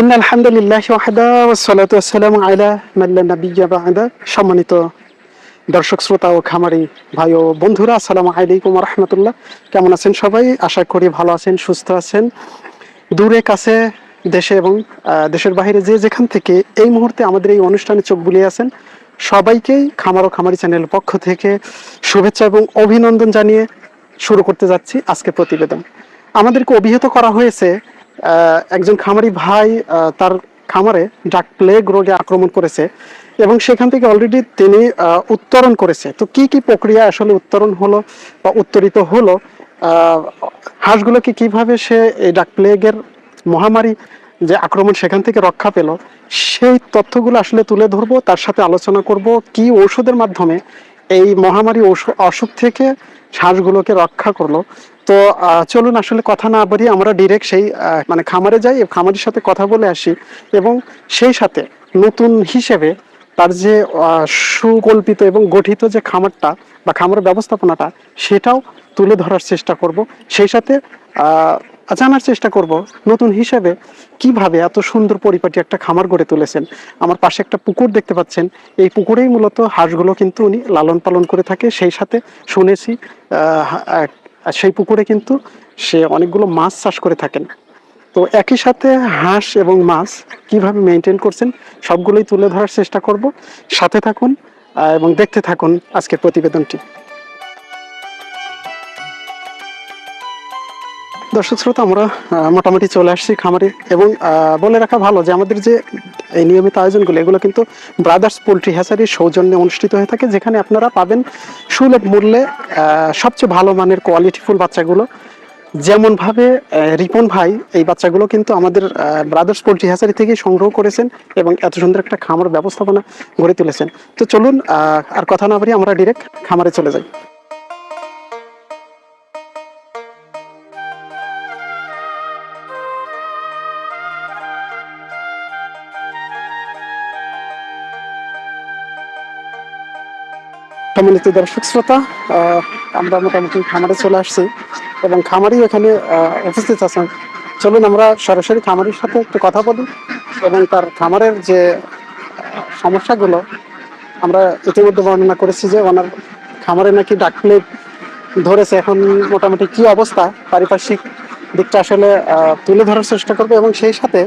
In আলহামদুলিল্লাহ ওয়াহদা ওয়াসসালাতু ওয়াসসালামু আলা মান লা নাবিয়্যা বা'দা সম্মানিত দর্শক, শ্রোতা ও খামারি ভাই ও বন্ধুরা, আসসালামু আলাইকুম ওয়া রাহমাতুল্লাহ কেমন আছেন সবাই? আশা করি ভালো আছেন, সুস্থ আছেন। দূরে, কাছে, দেশে এবং দেশের বাইরে যে যেখান থেকে এই মুহূর্তে আমাদের এই অনুষ্ঠানে চোখ বুলিয়ে আছেন, সবাইকেই খামার ও খামারি চ্যানেলের পক্ষ থেকে শুভেচ্ছা এবং অভিনন্দন জানিয়ে শুরু করতে যাচ্ছি আজকে প্রতিবেদন। আমাদেরকে অভিহিত করা হয়েছে একজন খামারি ভাই তার খামারে ডাক প্লেগ রোগে আক্রমণ করেছে এবং সেখান থেকে অলরেডি তিনি উত্তরণ করেছে। তো কি কি প্রক্রিয়া আসলে উত্তরণ হলো বা উত্তরিত হলো? হাঁসগুলোকে কীভাবে সে এই ডাক প্লেগের মহামারী যে আক্রমণ সেখান থেকে রক্ষা পেল, সেই তথ্যগুলো আসলে তুলে ধরবো, তার সাথে আলোচনা করব, কি ঔষধের মাধ্যমে এই মহামারী অসুখ থেকে হাঁসগুলোকে রক্ষা করল। তো চলুন আসলে কথা না বাড়িয়ে আমরা ডিরেক্ট সেই মানে খামারে যাই, খামারের সাথে কথা বলে আসি এবং সেই সাথে নতুন হিসেবে তার যে সুকল্পিত এবং গঠিত যে খামারটা বা খামারের ব্যবস্থাপনাটা সেটাও তুলে ধরার চেষ্টা করব। সেই সাথে জানার চেষ্টা করব নতুন হিসেবে কীভাবে এত সুন্দর পরিপাটি একটা খামার গড়ে তুলেছেন। আমার পাশে একটা পুকুর দেখতে পাচ্ছেন। এই পুকুরেই মূলত হাঁসগুলো কিন্তু উনি লালন পালন করে থাকে। সেই সাথে শুনেছি আহ, সেই পুকুরে কিন্তু সে অনেকগুলো মাছ চাষ করে থাকেন। তো একই সাথে হাঁস এবং মাছ কীভাবে মেনটেন করছেন সবগুলোই তুলে ধরার চেষ্টা করব। সাথে থাকুন এবং দেখতে থাকুন আজকের প্রতিবেদনটি। দর্শক শ্রোতা, আমরা মোটামুটি চলে আসছি খামারে এবং বলে রাখা ভালো যে আমাদের যে এই নিয়মিত আয়োজনগুলো, এগুলো কিন্তু ব্রাদার্স পোলট্রি হ্যাচারির সৌজন্যে অনুষ্ঠিত হয়ে থাকে, যেখানে আপনারা পাবেন সুলভ মূল্যে সবচেয়ে ভালো মানের কোয়ালিটিফুল বাচ্চাগুলো। যেমনভাবে রিপন ভাই এই বাচ্চাগুলো কিন্তু আমাদের ব্রাদার্স পোলট্রি হ্যাচারি থেকে সংগ্রহ করেছেন এবং এত সুন্দর একটা খামার ব্যবস্থাপনা গড়ে তুলেছেন। তো চলুন আর কথা না বাড়িয়ে আমরা ডিরেক্ট খামারে চলে যাই। সম্মানিত দর্শক শ্রোতা আমরা মোটামুটি খামারে চলে আসছি এবং খামারি এখানে উপস্থিত আছেন। চলুন আমরা সরাসরি খামারির সাথে একটু কথা বলি এবং তার খামারের যে সমস্যাগুলো আমরা ইতিমধ্যে বর্ণনা করেছি যে ওনার খামারে নাকি ডাক প্লেগ ধরেছে। এখন মোটামুটি কি অবস্থা? পারিপার্শ্বিক দিকটা আসলে তুলে ধরার চেষ্টা করব এবং সেই সাথে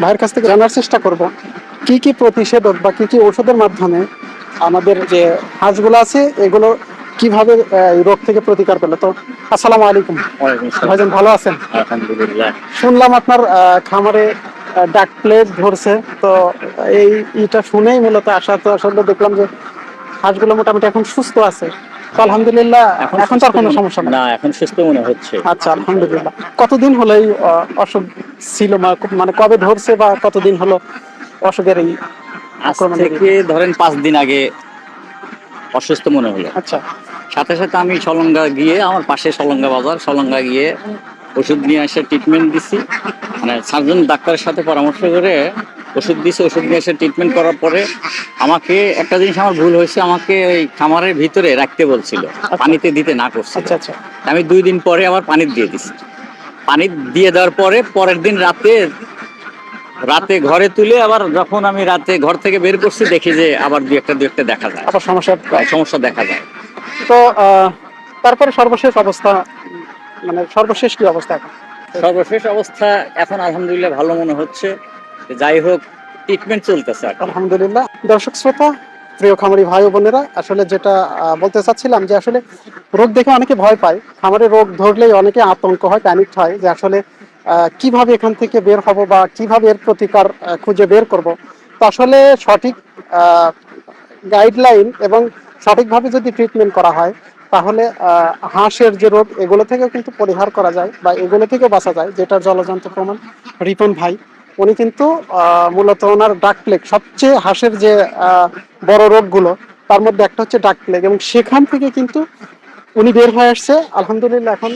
ভাইয়ের কাছ থেকে জানার চেষ্টা করব, কি কি প্রতিষেধক বা কি কি ঔষধের মাধ্যমে আমাদের যে হাঁসগুলো আছে এগুলো কীভাবে রোগ থেকে প্রতিকার পেল? তো আসসালামু আলাইকুম। ভাইজান ভালো আছেন? আলহামদুলিল্লাহ। শুনলাম আপনার খামারে ডাক প্লেগ ধরছে। তো এই ইটা শুনেই মূলত আসা তো আসলে দেখলাম যে হাঁসগুলো মোটামুটি এখন সুস্থ আছে। আলহামদুলিল্লাহ এখন তো আর কোনো সমস্যা না এখন সুস্থ মনে হচ্ছে। আচ্ছা আলহামদুলিল্লাহ। কতদিন হলো এই অসুখ ছিল? মানে কবে ধরছে বা কতদিন হলো অসুখের এই আক্রমণ থেকে ধরেন পাঁচ দিন আগে অসুস্থ মনে হলো। আচ্ছা। সাথে সাথে আমি সলঙ্গা গিয়ে আমার পাশে সলঙ্গা বাজার সলঙ্গা গিয়ে ওষুধ নিয়ে এসে ট্রিটমেন্ট দিছি। মানে সার্জন ডাক্তারের সাথে পরামর্শ করে ওষুধ দিছে ওষুধ নিয়ে এসে ট্রিটমেন্ট করার পরে আমাকে একটা জিনিস আমার ভুল হয়েছে আমাকে ওই খামারের ভিতরে রাখতে বলছিল পানিতে দিতে না করছে আচ্ছা আচ্ছা। আমি দুই দিন পরে আবার পানি দিয়ে দিছি। পানি দিয়ে দেওয়ার পরে পরের দিন রাতে রাতে ঘরে তুলে আবার যখন আমি রাতে ঘর থেকে বের করছি দেখি যে আবার দুই একটা দুই একটা দেখা যায়। আবার সমস্যা সমস্যা দেখা যায়। তো তারপরে সর্বশেষ অবস্থা মানে সর্বশেষ কি অবস্থা এখন? সর্বশেষ অবস্থা এখন আলহামদুলিল্লাহ ভালো মনে হচ্ছে। যাই হোক ট্রিটমেন্ট চলতেছে আলহামদুলিল্লাহ। দর্শক শ্রোতা প্রিয় খামারি ভাই ও বোনেরা আসলে যেটা বলতে চাচ্ছিলাম যে আসলে রোগ দেখে অনেকে ভয় পায়। খামারে রোগ ধরলেই অনেকে আতঙ্ক হয় প্যানিক হয় যে আসলে কীভাবে এখান থেকে বের হব বা কীভাবে এর প্রতিকার খুঁজে বের করব। তো আসলে সঠিক গাইডলাইন এবং সঠিকভাবে যদি ট্রিটমেন্ট করা হয়, তাহলে হাঁসের যে রোগ, এগুলো থেকেও কিন্তু পরিহার করা যায় বা এগুলো থেকেও বাঁচা যায়। যেটা জলযন্ত্র প্রমাণ, রিপন ভাই, উনি কিন্তু মূলত ওনার ডাক প্লেগ সবচেয়ে হাঁসের যে বড় রোগগুলো, তার মধ্যে একটা হচ্ছে ডাক প্লেগ এবং সেখান থেকে কিন্তু উনি বের হয়ে আসছে। আলহামদুলিল্লাহ এখন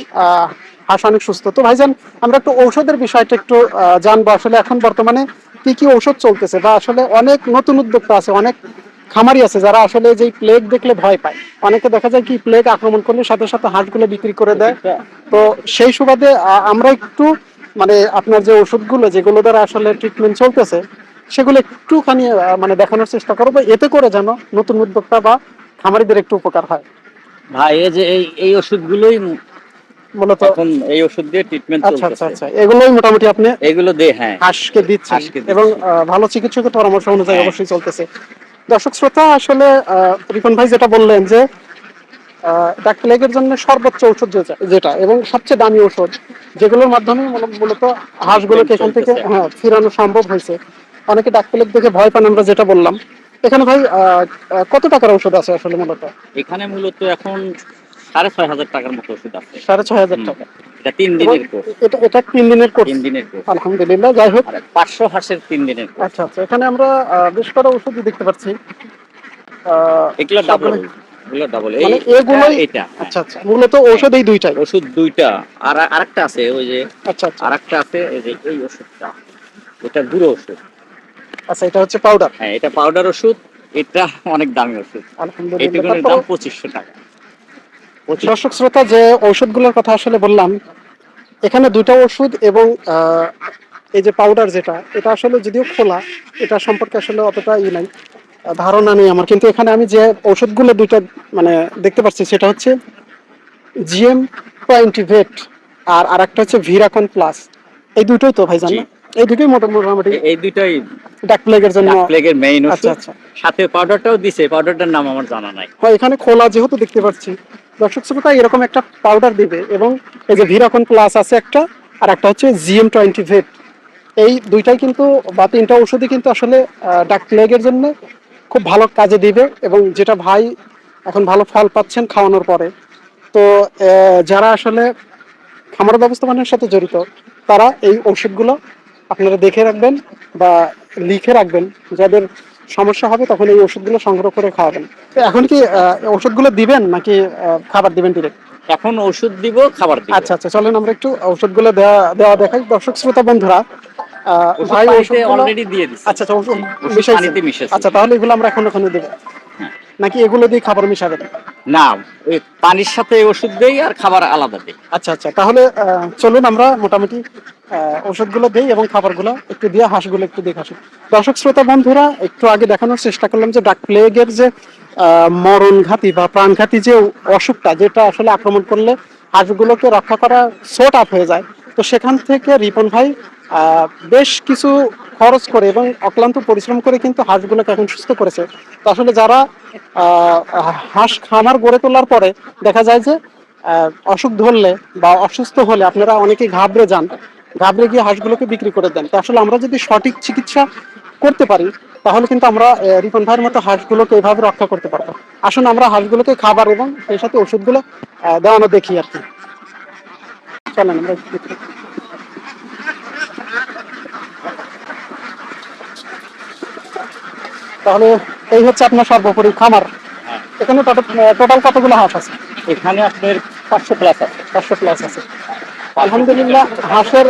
হাঁস অনেক সুস্থ। তো ভাইজান, আমরা একটু ঔষধের বিষয়টা একটু জানব আসলে এখন বর্তমানে কি কি ঔষধ চলতেছে বা আসলে অনেক নতুন উদ্যোক্তা আছে, অনেক খামারি আছে যারা আসলে যেই প্লেগ দেখলে ভয় পায়। অনেকে দেখা যায় কি প্লেগ আক্রমণ করলে সাথে সাথে হাঁসগুলো বিক্রি করে দেয়। তো সেই সুবাদে আমরা একটু মানে আপনার যে ওষুধগুলো যেগুলো দ্বারা আসলে ট্রিটমেন্ট চলতেছে, সেগুলো একটুখানি মানে দেখানোর চেষ্টা করব। এতে করে যেন নতুন উদ্যোক্তা বা খামারিদের একটু উপকার হয়। ভাই, এই যে এই ওষুধগুলোই মূলত এখন এই ওষুধ দিয়ে ট্রিটমেন্ট আচ্ছা আচ্ছা আচ্ছা। এগুলোই মোটামুটি আপনি এগুলো দিয়ে হ্যাঁ। হাঁসকে দিচ্ছেন। এবং ভালো চিকিৎসকের পরামর্শ অনুযায়ী হ্যাঁ। অবশ্যই চলতেছে। দর্শক শ্রোতা আসলে রিপন ভাই যেটা বললেন যে ডাক্তার লেগের জন্য সর্বোচ্চ ঔষধ যেটা- এবং সবচেয়ে দামি ঔষধ যেগুলোর মাধ্যমে মূল- মূলত হাঁসগুলোকে এখান থেকে হ্যাঁ ফিরানো সম্ভব হয়েছে। অনেকে ডাক লেগ দেখে ভয় পান আমরা যেটা বললাম। এখানে ভাই কত টাকার ঔষধ আছে আসলে মূলত? এখানে মূলত এখন সাড়ে ছয় হাজার টাকার মতো ওষুধ আছে। সাড়ে ছয় হাজার টাকা। এটা তিন দিনের কোর্স। এটা এটা তিন দিনের কোর্স? তিন দিনের কোর্স। আলহামদুলিল্লাহ যাই হোক। পাঁচশো হাঁসের তিন দিনের কোর্স। আচ্ছা আচ্ছা এখানে আমরা আহ, বেশ কটা ওষুধই দেখতে পাচ্ছি। আহ, এগুলো ডাবল এগুলো ডাবল মানে এটা। আচ্ছা আচ্ছা মূলত ঔষধ এই দুইটাই। ওষুধ দুইটা। আর আরেকটা আছে ওই যে আচ্ছা আচ্ছা। আরেকটা আছে এই যে এই ওষুধটা। এটা গুঁড়ো ওষুধ। আচ্ছা এটা হচ্ছে পাউডার হ্যাঁ এটা পাউডার ওষুধ এটা অনেক দামি ওষুধ। আলহামদুলিল্লাহ দাম পঁচিশশো টাকা। দর্শক শ্রোতা যে ঔষধগুলোর কথা আসলে বললাম এখানে দুইটা ওষুধ এবং এই যে পাউডার যেটা এটা আসলে যদিও খোলা এটা সম্পর্কে আসলে অতটা ই নাই ধারণা নেই আমার। কিন্তু এখানে আমি যে ওষুধগুলো দুইটা মানে দেখতে পাচ্ছি সেটা হচ্ছে জিএম টোয়েন্টিভেট আর আরেকটা হচ্ছে ভিরাকন প্লাস এই দুটোই তো ভাইজান জি। এই দুটোই মোটামুটি এই দুইটাই ডাক প্লেগের জন্য। প্লেগের মেইন আচ্ছা আচ্ছা। সাথে পাউডারটাও দিছে পাউডারটার নাম আমার জানা নাই। হয় এখানে খোলা যেহেতু দেখতে পাচ্ছি। দর্শক শ্রোতা এরকম একটা পাউডার দিবে এবং এই যে ভিরাকন প্লাস আছে একটা আর একটা হচ্ছে জিএম টোয়েন্টি ভেট এই দুইটাই কিন্তু বা তিনটা ওষুধই কিন্তু আসলে ডাক প্লেগের জন্য খুব ভালো কাজে দিবে এবং যেটা ভাই এখন ভালো ফল পাচ্ছেন খাওয়ানোর পরে। তো যারা আসলে খামার ব্যবস্থাপনার সাথে জড়িত তারা এই ওষুধগুলো আপনারা দেখে রাখবেন বা লিখে রাখবেন যাদের সমস্যা হবে তখন এই ওষুধগুলো সংগ্রহ করে খাওয়াবেন। এখন কি ওষুধগুলো দিবেন নাকি খাবার দিবেন ডিরেক্ট এখন ওষুধ দিব খাবার দিব। আচ্ছা আচ্ছা চলেন আমরা একটু ওষুধগুলো দেওয়া দেওয়া দেখাই। দর্শক শ্রোতা বন্ধুরা আহ, ওষুধ ভাই অলরেডি দিয়ে দিছে। আচ্ছা আচ্ছা ওষুধ মিশাইছে। আচ্ছা তাহলে এগুলো আমরা এখন ওখানে দেবো। নাকি এগুলো দিয়ে খাবার মিশাবেন? না ওই পানির সাথে ওষুধ দেই আর খাবার আলাদা দেই। আচ্ছা আচ্ছা তাহলে চলুন আমরা মোটামুটি ওষুধগুলো দিই এবং খাবারগুলো একটু দিয়ে হাঁসগুলো একটু দেখে আসি দর্শক শ্রোতা বন্ধুরা একটু আগে দেখানোর চেষ্টা করলাম যে ডাক প্লেগের যে মরণঘাতী বা প্রাণঘাতী যে অসুখটা যেটা আসলে আক্রমণ করলে হাঁসগুলোকে রক্ষা করা সোট আপ হয়ে যায়। তো সেখান থেকে রিপন ভাই বেশ কিছু খরচ করে এবং অক্লান্ত পরিশ্রম করে কিন্তু হাঁসগুলোকে এখন সুস্থ করেছে। তো আসলে যারা হাঁস খামার গড়ে তোলার পরে দেখা যায় যে অসুখ ধরলে বা অসুস্থ হলে আপনারা অনেকে ঘাবড়ে যান, ঘাবড়ে গিয়ে হাঁসগুলোকে বিক্রি করে দেন। তো আসলে আমরা যদি সঠিক চিকিৎসা করতে পারি, তাহলে কিন্তু আমরা রিপন ভাইয়ের মতো হাঁসগুলোকে এভাবে রক্ষা করতে পারব। আসুন আমরা হাঁসগুলোকে খাবার এবং সেই সাথে ওষুধগুলো দেওয়ানো দেখি আর কি। চলেন আমরা একটু দেখি। তাহলে এই হচ্ছে আপনার সর্বোপরি খামার। হ্যাঁ। এখানে টোটাল কতগুলো হাঁস আছে? এখানে আপনার পাঁচশো প্লাস আছে। পাঁচশো প্লাস আছে। আলহামদুলিল্লাহ হাঁসের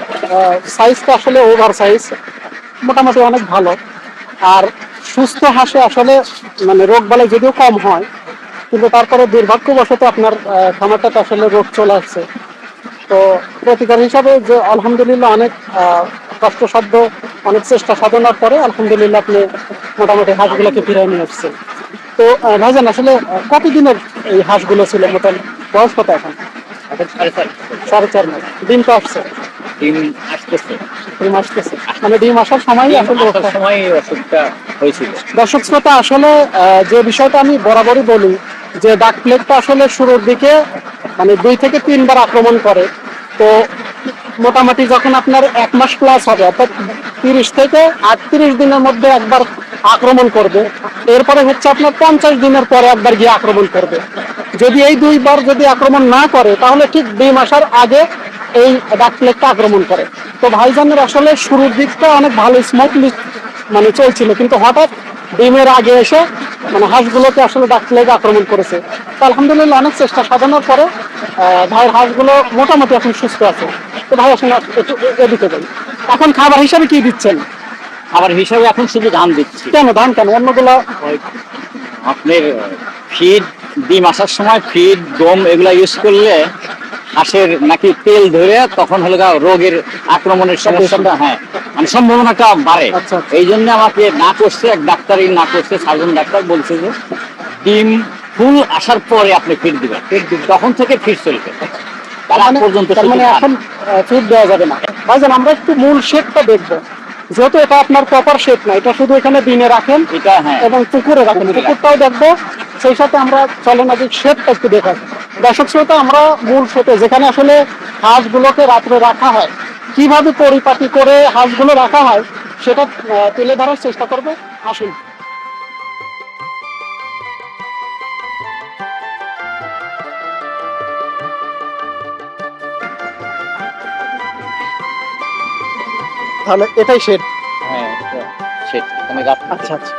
সাইজটা আসলে ওভার সাইজ মোটামুটি অনেক ভালো। আর সুস্থ হাঁসে আসলে মানে রোগ বালাই যদিও কম হয় কিন্তু তারপরে দুর্ভাগ্যবশত আপনার খামারটাতে আসলে রোগ চলে আসছে। তো প্রতিকার হিসাবে যে আলহামদুলিল্লাহ অনেক কষ্টসাধ্য অনেক চেষ্টা সাধনার পরে আলহামদুলিল্লাহ আপনি মোটামুটি হাঁসগুলোকে ফিরিয়ে নিয়ে আসছেন। তো ভাইজান আসলে কতদিনের এই হাঁসগুলো ছিল? মোটামুটি বয়স কত এখন? সাড়ে চার। মাস। ডিম তো আসছে। ডিম আসতেছে। ডিম আসতেছে। মানে ডিম আসার আসলে সময় অসুখটা হয়েছিল। দর্শক শ্রোতা আসলে যে বিষয়টা আমি বরাবরই বলি যে ডাক প্লেগটা আসলে শুরুর দিকে মানে দুই থেকে তিনবার আক্রমণ করে। তো মোটামুটি যখন আপনার এক মাস প্লাস হবে, অর্থাৎ তিরিশ থেকে আটত্রিশ দিনের মধ্যে একবার আক্রমণ করবে। এরপরে হচ্ছে আপনার পঞ্চাশ দিনের পরে একবার গিয়ে আক্রমণ করবে। যদি এই দুইবার যদি আক্রমণ না করে, তাহলে ঠিক দুই মাসের আগে এই ডাক প্লেগটা আক্রমণ করে। তো ভাইজানের আসলে শুরুর দিকটা অনেক ভালো স্মুথলি মানে চলছিল। কিন্তু হঠাৎ ডিমের আগে এসে মানে হাঁসগুলোকে আসলে ডাক প্লেগ আক্রমণ করেছে। তো আলহামদুলিল্লাহ অনেক চেষ্টা সাজানোর পরে ভাইয়ের হাঁসগুলো মোটামুটি এখন সুস্থ আছে। তো ভাই একটু এদিকে যাই। এখন খাবার হিসাবে কি দিচ্ছেন? খাবার হিসাবে এখন শুধু ধান দিচ্ছি। কেন ধান কেন? অন্যগুলো? আপনার ফিড ডিম আসার সময় ফিড গম এগুলো ইউজ করলে হাঁসের নাকি তেল ধরে তখন হলো রোগের আক্রমণের সমস্যাটা হ্যাঁ মানে সম্ভাবনাটা বাড়ে। আচ্ছা, আচ্ছা। এই জন্য আমাকে না করছে এক ডাক্তারই না করছে সার্জন ডাক্তার বলছে যে ডিম ফুল আসার পরে আপনি ফিট দিবেন। তখন থেকে ফিট চলবে। তার মানে- মানে শুধু এখন ফিড দেওয়া যাবে না। ভাইজান আমরা একটু মূল শেডটা দেখব। যেহেতু এটা আপনার প্রপার শেড না এটা শুধু এখানে দিনে রাখেন হ্যাঁ। এবং পুকুরে রাখেন। পুকুরটাও দেখব সেই সাথে আমরা চলেন আগে শেডটা একটু দেখা দর্শক শ্রোতা আমরা মূল যেখানে আসলে হাঁসগুলোকে রাত্রে রাখা হয় কীভাবে পরিপাটি করে হাঁসগুলো রাখা হয় সেটা তুলে ধরার চেষ্টা করব। আসুন। তাহলে এটাই শেড। হ্যাঁ এখানে আচ্ছা আচ্ছা।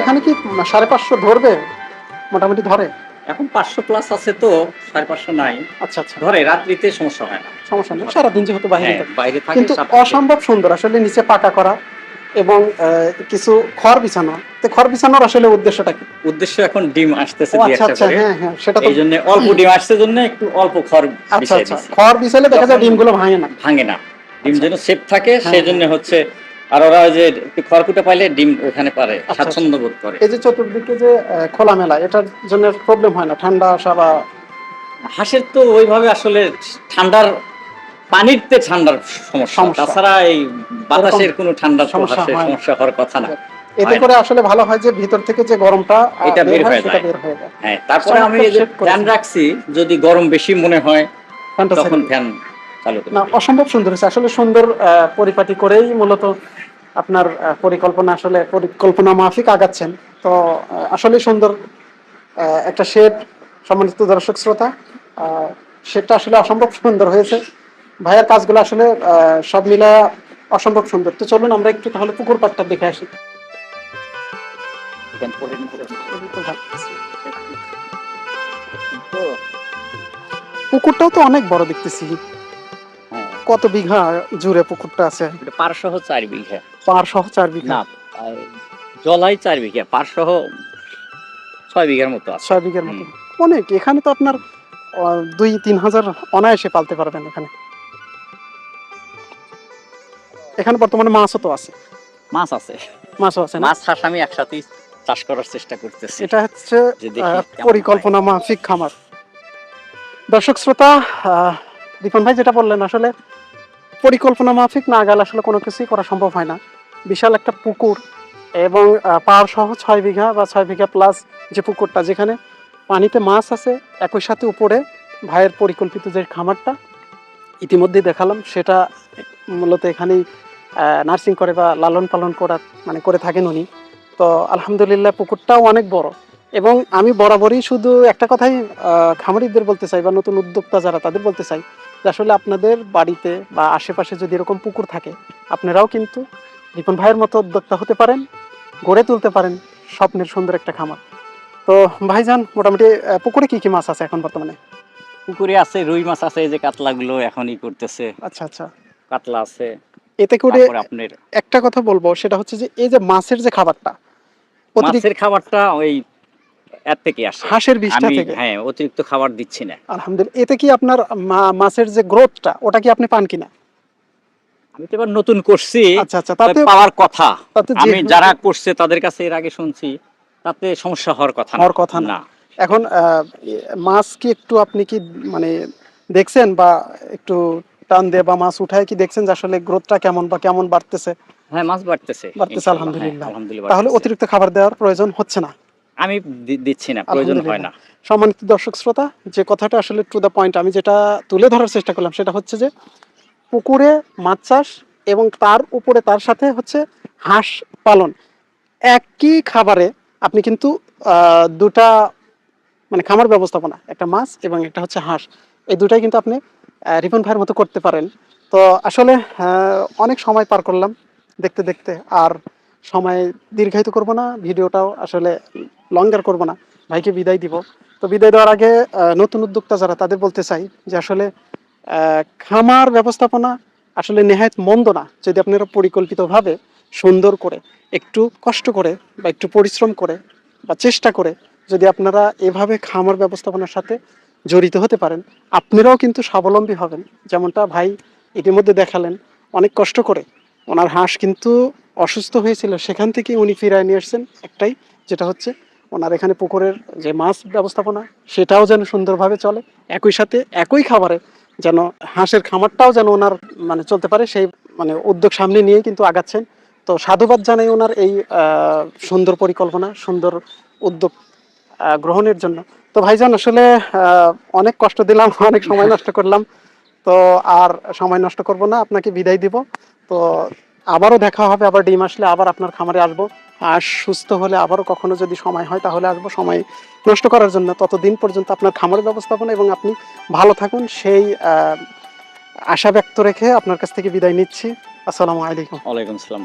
এখানে কি সাড়ে পাঁচশো ধরবে? মোটামুটি ধরে। এখন পাঁচশো প্লাস আছে তো সাড়ে পাঁচশো নাই। আচ্ছা আচ্ছা। ধরে রাত্রিতে সমস্যা হয় না। সমস্যা নেই। সারাদিন যেহেতু বাইরে হ্যাঁ। বাইরে থাকে কিন্তু অসম্ভব সুন্দর আসলে নিচে পাকা করা। এবং কিছু খড় বিছানো। তো খড় বিছানোর আসলে উদ্দেশ্যটা কি? উদ্দেশ্য এখন ডিম আসতেছে আচ্ছা আচ্ছা হ্যাঁ হ্যাঁ সেটা তো এই জন্য অল্প ডিম আসছে জন্য একটু অল্প খড় আচ্ছা আচ্ছা খড় বিছালে দেখা যায় ডিমগুলো ভাঙে না। ভাঙে না। ডিম যেন সেফ থাকে হ্যাঁ, সেই জন্য হচ্ছে আর ওরা যে খড়কুটা পাইলে ডিম ওখানে পারে আচ্ছা, স্বাচ্ছন্দ্য বোধ করে। এই যে চতুর্দিকে যে খোলামেলা এটার জন্য প্রবলেম হয় না? ঠান্ডা আসা বা হাঁসের তো ওইভাবে আসলে ঠান্ডার পানিতে ঠান্ডার সমস্যা। তাছাড়া এই বাতাসের কোনো ঠান্ডা সমস্যা। সমস্যা হওয়ার কথা না। এতে করে আসলে ভালো হয় যে ভিতর থেকে যে গরমটা এটা বের হয়ে যায়। হয়ে তারপরে আমি ফ্যান রাখছি যদি গরম বেশি মনে হয় তখন ফ্যান চালু না অসম্ভব সুন্দর হয়েছে। আসলে সুন্দর পরিপাটি করেই মূলত আপনার পরিকল্পনা আসলে পরিকল্পনা মাফিক আগাচ্ছেন। তো আসলে সুন্দর একটা শেড সম্মানিত দর্শক শ্রোতা শেডটা আসলে অসম্ভব সুন্দর হয়েছে। ভাইয়ার কাজগুলো আসলে সব মিলা অসম্ভব সুন্দর। তো চলুন আমরা একটু তাহলে পুকুর পাড়টা দেখে আসি। পুকুরটাও তো অনেক বড় দেখতেছি। হ্যাঁ, কত বিঘা জুড়ে পুকুরটা আছে? এটা পার সহ চার বিঘা। পার সহ চার বিঘা? জলাই চার বিঘা পার সহ ছয় বিঘার মতো আছে। ছয় বিঘার মতো। অনেক এখানে তো আপনার দুই তিন হাজার অনায়াসে পালতে পারবেন এখানে। এখানে বর্তমানে মাছও তো আছে। মাছ আছে। মাছও আছে মাছ হাঁস আমি একসাথেই চাষ করার চেষ্টা করতেছি। এটা হচ্ছে পরিকল্পনা মাফিক খামার। দর্শক শ্রোতা রিপন ভাই যেটা বললেন আসলে পরিকল্পনা মাফিক না গেলে আসলে কোনো কিছুই করা সম্ভব হয় না। বিশাল একটা পুকুর এবং পাহাড় সহ ছয় বিঘা বা ছয় বিঘা প্লাস যে পুকুরটা যেখানে পানিতে মাছ আছে একই সাথে উপরে ভাইয়ের পরিকল্পিত যে খামারটা ইতিমধ্যেই দেখালাম সেটা মূলত এখানেই নার্সিং করে বা লালন পালন করা মানে করে থাকেন উনি। তো আলহামদুলিল্লাহ পুকুরটাও অনেক বড়। এবং আমি বরাবরই শুধু একটা কথাই খামারিদের বলতে চাই বা নতুন উদ্যোক্তা যারা তাদের বলতে চাই যে আসলে আপনাদের বাড়িতে বা আশেপাশে যদি এরকম পুকুর থাকে আপনারাও কিন্তু রিপন ভাইয়ের মতো উদ্যোক্তা হতে পারেন গড়ে তুলতে পারেন স্বপ্নের সুন্দর একটা খামার। তো ভাইজান মোটামুটি পুকুরে কি কি মাছ আছে এখন বর্তমানে? পুকুরে আছে রুই মাছ আছে এই যে কাতলাগুলো এখনই করতেছে। আচ্ছা আচ্ছা। কাতলা আছে। এতে করে আপনার একটা কথা বলব সেটা হচ্ছে যে এই যে মাছের যে খাবারটা মাছের খাবারটা ওই এর থেকে আসে। হাঁসের বিষটা আমি থেকে। হ্যাঁ অতিরিক্ত খাবার দিচ্ছি না। আলহামদুলিল্লাহ এতে কি আপনার মাছের যে গ্রোথটা ওটা কি আপনি পান কিনা? আমি তো এবার নতুন করছি আচ্ছা আচ্ছা তাতে পাওয়ার কথা। আমি যারা করছে তাদের কাছে এর আগে শুনছি তাতে সমস্যা হওয়ার কথা না। হওয়ার কথা না। না। এখন আহ, মাছ কি একটু আপনি কি মানে দেখছেন বা একটু টান দিয়ে বা মাছ উঠায় কি দেখছেন যে আসলে গ্রোথটা কেমন বা কেমন বাড়তেছে? হ্যাঁ মাছ বাড়তেছে। বাড়তেছে, আলহামদুলিল্লাহ। হ্যাঁ, তাহলে অতিরিক্ত খাবার দেওয়ার প্রয়োজন হচ্ছে না? আমি দিচ্ছি না প্রয়োজন হয় না। সম্মানিত দর্শক শ্রোতা যে কথাটা আসলে টু দ্য পয়েন্ট আমি যেটা তুলে ধরার চেষ্টা করলাম সেটা হচ্ছে যে পুকুরে মাছ চাষ এবং তার উপরে তার সাথে হচ্ছে হাঁস পালন। একই খাবারে আপনি কিন্তু আহ, দুটা মানে খামার ব্যবস্থাপনা একটা মাছ এবং একটা হচ্ছে হাঁস। এই দুটাই কিন্তু আপনি রিপন ভাইয়ের মতো করতে পারেন। তো আসলে অনেক সময় পার করলাম দেখতে দেখতে, আর সময় দীর্ঘায়িত করব না, ভিডিওটাও আসলে লঙ্গার করব না। ভাইকে বিদায় দিব। তো বিদায় দেওয়ার আগে নতুন উদ্যোক্তা যারা, তাদের বলতে চাই যে আসলে খামার ব্যবস্থাপনা আসলে নেহায়ত মন্দ না। যদি আপনারা পরিকল্পিতভাবে সুন্দর করে, একটু কষ্ট করে বা একটু পরিশ্রম করে বা চেষ্টা করে যদি আপনারা এভাবে খামার ব্যবস্থাপনার সাথে জড়িত হতে পারেন। আপনারাও কিন্তু স্বাবলম্বী হবেন। যেমনটা ভাই ইতিমধ্যে দেখালেন, অনেক কষ্ট করে। ওনার হাঁস কিন্তু অসুস্থ হয়েছিল। সেখান থেকে উনি ফিরায় নিয়ে আসছেন একটাই, যেটা হচ্ছে ওনার এখানে পুকুরের যে মাছ ব্যবস্থাপনা, সেটাও যেন সুন্দরভাবে চলে। একই সাথে একই খাবারে যেন হাঁসের খামারটাও যেন ওনার মানে চলতে পারে, সেই মানে উদ্যোগ সামনে নিয়ে কিন্তু আগাচ্ছেন। তো সাধুবাদ জানাই ওনার এই সুন্দর পরিকল্পনা, সুন্দর উদ্যোগ গ্রহণের জন্য। তো ভাইজান, আসলে অনেক কষ্ট দিলাম, অনেক সময় নষ্ট করলাম। তো আর সময় নষ্ট করব না, আপনাকে বিদায় দিব। তো আবারও দেখা হবে, আবার ডিম আসলে আবার আপনার খামারে আসব। আর সুস্থ হলে আবারও কখনো যদি সময় হয়, তাহলে আসব সময় নষ্ট করার জন্য। ততদিন পর্যন্ত আপনার খামারের ব্যবস্থাপনা এবং আপনি ভালো থাকুন। সেই আশা ব্যক্ত রেখে আপনার কাছ থেকে বিদায় নিচ্ছি। আসসালামু আলাইকুম। ওয়ালাইকুম আসসালাম।